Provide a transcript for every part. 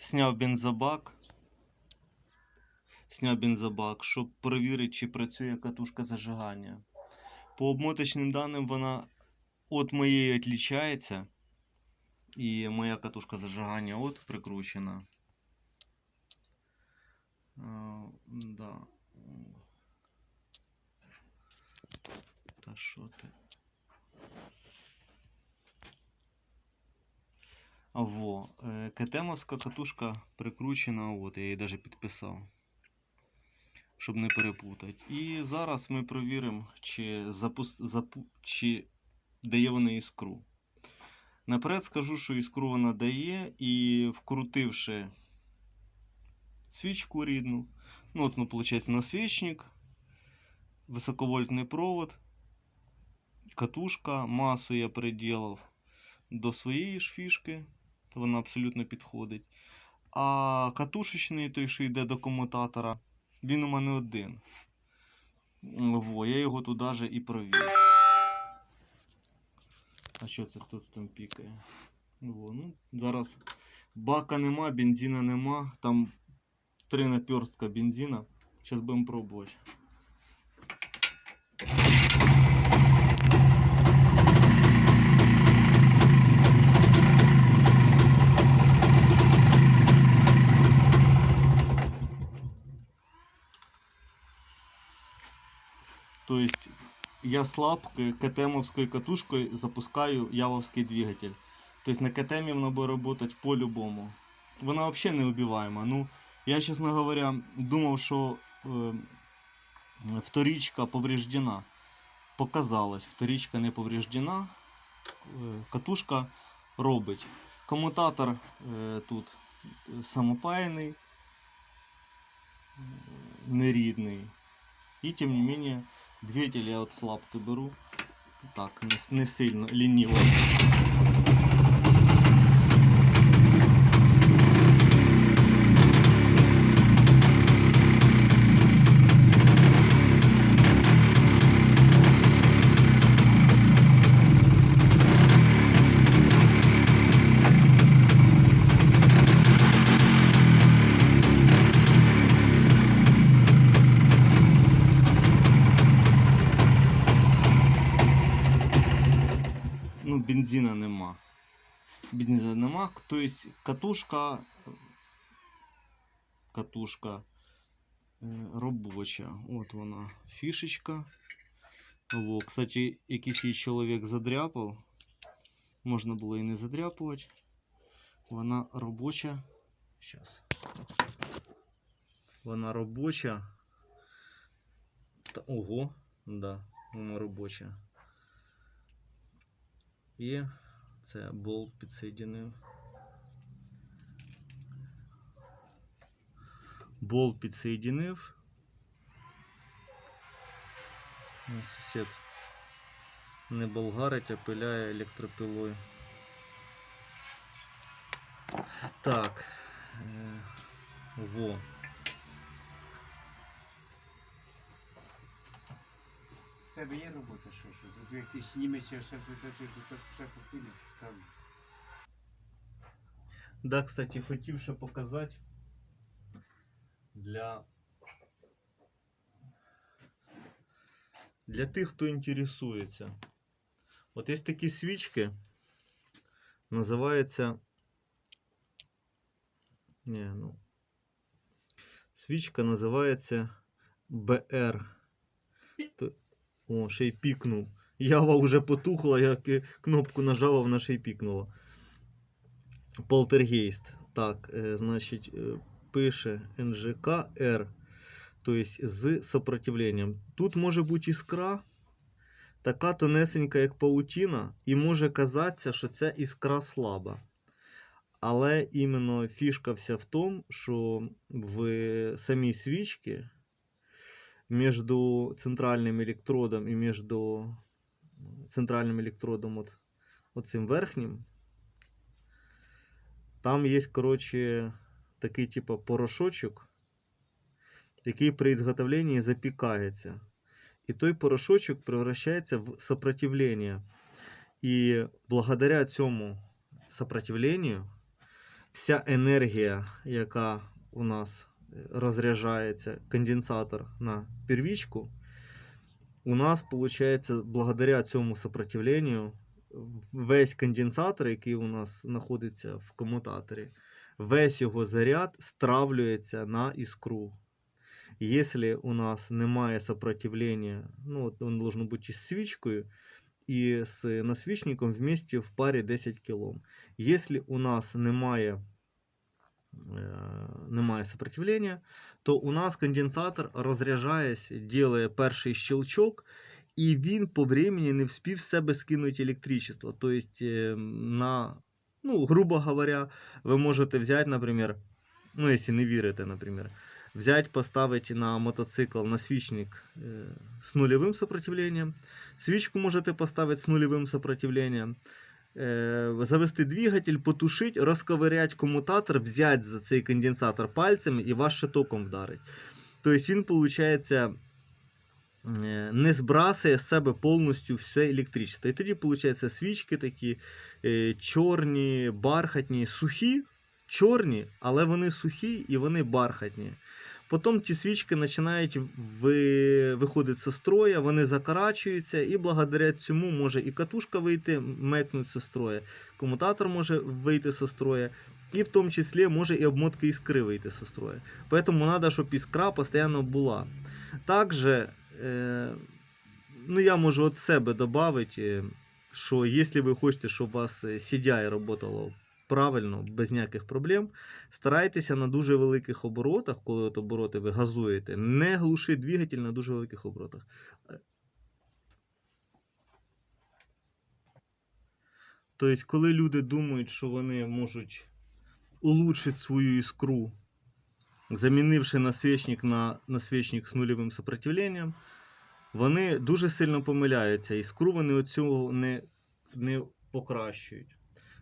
Сняв бензобак. Сняв бензобак, щоб перевірити, чи працює катушка зажигання. По обмоточним даним вона від моєї відрізняється. І моя катушка зажигання от прикручена. А, да. Та що ти? Во, е, КТМовська катушка прикручена, от, я її навіть підписав. Щоб не перепутати. І зараз ми провіримо, чи, запус... запу... чи дає вона іскру. Наперед скажу, що іскру вона дає, і вкрутивши свічку рідну, ну от, ну, виходить, насвічник, високовольтний провод, катушка, масу я переділав до своєї ж фішки, вона абсолютно підходить. А катушечний, той, що йде до комутатора, він у мене один. Во, я його туди же і провів. А що це хтось там пікає? Во, ну, зараз бака нема, бензина нема. Там три наперстка бензина. Зараз будемо пробувати. То есть я слаб КТМовской катушкой запускаю явовский двигатель. То есть на КТМе воно буде работать по-любому. Вона вообще неубиваема. Ну, я, честно говоря, думав, що е, вторичка повреждена. Показалось, вторичка не повреждена. Е, катушка робить. Комутатор е, тут самопаяний, нерідний. І тим не менее, двигатель я от слабки беру. Так, не, не сильно, лініво. Ну, бензина нема. Бензина нема. То есть катушка. Катушка е, робоча. От вона фішечка. Во, кстати, якийсь її чоловік задряпав. Можна було і не задряпувати. Вона робоча. Сейчас. Вона робоча. Та, ого, да, вона робоча. І це болт підсоєдинив. Болт підсоєдинив. Мій Сусід не болгарить, а пиляє електропилою. Так. е, Во. Тебе є робота, що що? Тут як ти знімешся, все все все все покинеш, там. Да, кстати, хотів ще показати для для тих, хто інтересується. От є такі свічки. Називається. Ні, ну. Свічка називається BR. О, ще й пікнув. Ява вже потухла, як кнопку нажав, а вона ще й пікнула. Полтергейст. Так, е, значить, е, пише НЖК Р. Тобто з сопротивленням. Тут може бути іскра, така тонесенька, як паутина, і може казатися, що ця іскра слаба. Але іменно фішка вся в тому, що в самій свічці між центральним електродом і між центральним електродом от, оцим верхнім, там є, коротше, такий типу порошочок, який при ізготовленні запікається. І той порошочок превращається в сопротивлення. І благодаря цьому сопротивленню вся енергія, яка у нас розряджається, конденсатор на первічку, у нас, виходить, благодаря цьому сопротивленню, весь конденсатор, який у нас знаходиться в комутаторі, весь його заряд стравлюється на іскру. Если у нас немає сопротивления, ну, он должен бути із свічкою і з насвічником вместе в парі 10 кілом. Если у нас немає, немає сопротивления, то у нас конденсатор, розряджаясь, делає перший щелчок, і він по времени не вспів з себе скинути електричество. Тобто, е, на, ну, грубо говоря, ви можете взяти, наприклад, ну, якщо не вірите, наприклад, взять, поставить на мотоцикл насвічник э, с нулевым сопротивлением. Свічку можете поставити з нульовим сопротивлением. Э, завести двигатель, потушить, розковырять комутатор, взять за цей конденсатор пальцями і вас ще током вдарить. Тобто він, виходить, е, не збрасує з себе повністю все електричество. І тоді, виходить, свічки такі е, чорні, бархатні, сухі, чорні, але вони сухі і вони бархатні. Потім ті свічки починають ви... виходити зі строя, вони закарачуються, і благодаря цьому може і катушка вийти, мекнути зі строя, комутатор може вийти зі строя, і в тому числі може і обмотки іскри вийти зі строя. Тому треба, щоб іскра постійно була. Також, е... ну я можу від себе додати, що якщо ви хочете, щоб у вас е, CDI працювало правильно, без ніяких проблем, старайтеся на дуже великих оборотах, коли от обороти ви газуєте, не глуши двигатель на дуже великих оборотах. Тобто, коли люди думають, що вони можуть улучшити свою іскру, замінивши насвічник на насвічник з нульовим сопротивленням, вони дуже сильно помиляються. Іскру вони от цього не, не покращують.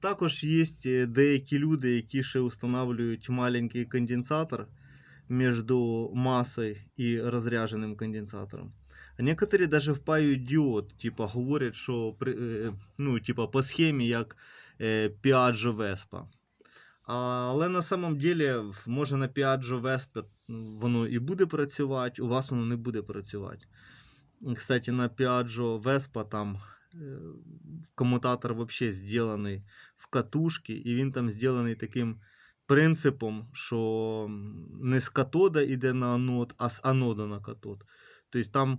Також є е, деякі люди, які ще встановлюють маленький конденсатор між масою і розрядженим конденсатором. Некоторі даже впаюють діод, типа говорять, що е, ну, типа, по схемі як е, Piaggio Vespa. Але на самом деле, може на Piaggio Vespa воно і буде працювати, у вас воно не буде працювати. Кстати, на Piaggio Vespa там е, комутатор вообще сделаний в катушці, і він там зроблений таким принципом, що не з катода йде на анод, а з анода на катод. Тобто там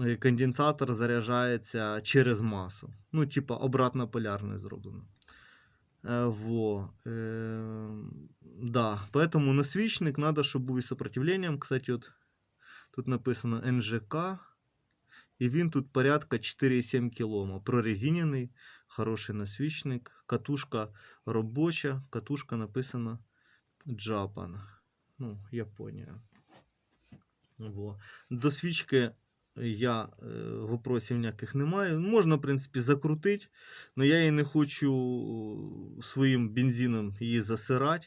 е, конденсатор заряджається через масу. Ну, типа обратно полярне зроблено. Е, Во. Е, да. Поэтому насвічник надо, щоб був із сопротивленням. Кстати, от тут написано НЖК. І він тут порядка 4,7 кілома. Прорезинений, хороший насвічник. Катушка робоча, катушка написана Japan. Ну, Японія. Во. До свічки я е, вопросів ніяких не маю. Можна, в принципі, закрутити, але я її не хочу своїм бензином її засирати.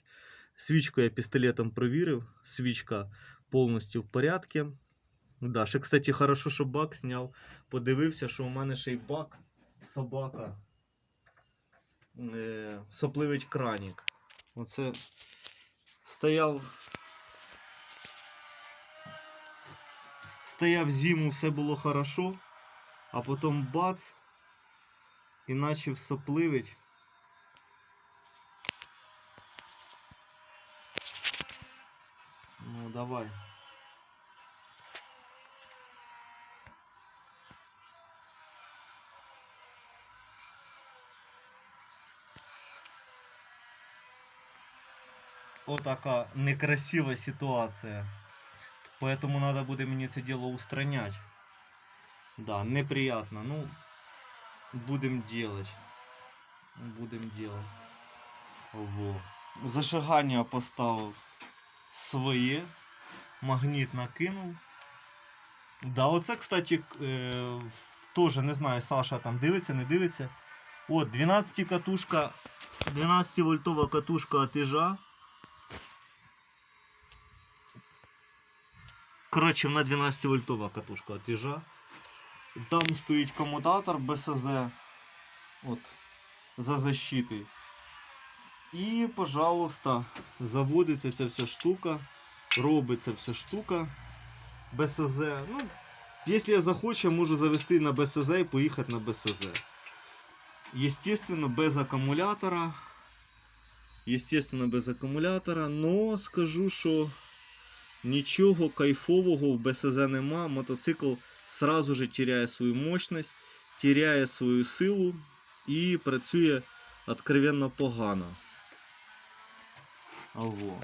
Свічку я пістолетом провірив. Свічка повністю в порядку. Да, ще, кстати, хорошо, що бак зняв. Подивився, що у мене ще й бак, собака. Е, сопливить кранік. Оце стояв. Стояв зиму, все було хорошо, а потім бац і почав сопливить. Ну, давай. Отака некрасива ситуація. Поэтому надо буде мені це діло устранять. Да, неприятно. Ну, будем делать. Будем делать. Во. Зажигання поставив своє. Магніт накинув. Да, оце, кстати, е, теж не знаю, Саша там дивиться, не дивиться. От, 12 катушка, 12 вольтова катушка от Іжа. Коротше, вона 12 вольтова катушка от Іжа. Там стоїть комутатор БСЗ. От, за защитою. І, пожалуйста, заводиться ця вся штука, робиться вся штука БСЗ. Ну, якщо я захочу, можу завести на БСЗ і поїхати на БСЗ. Естественно, без акумулятора. Естественно, без акумулятора, но скажу, що нічого кайфового в БСЗ нема. Мотоцикл сразу же теряє свою мощність, теряє свою силу і працює откровенно погано. Ого.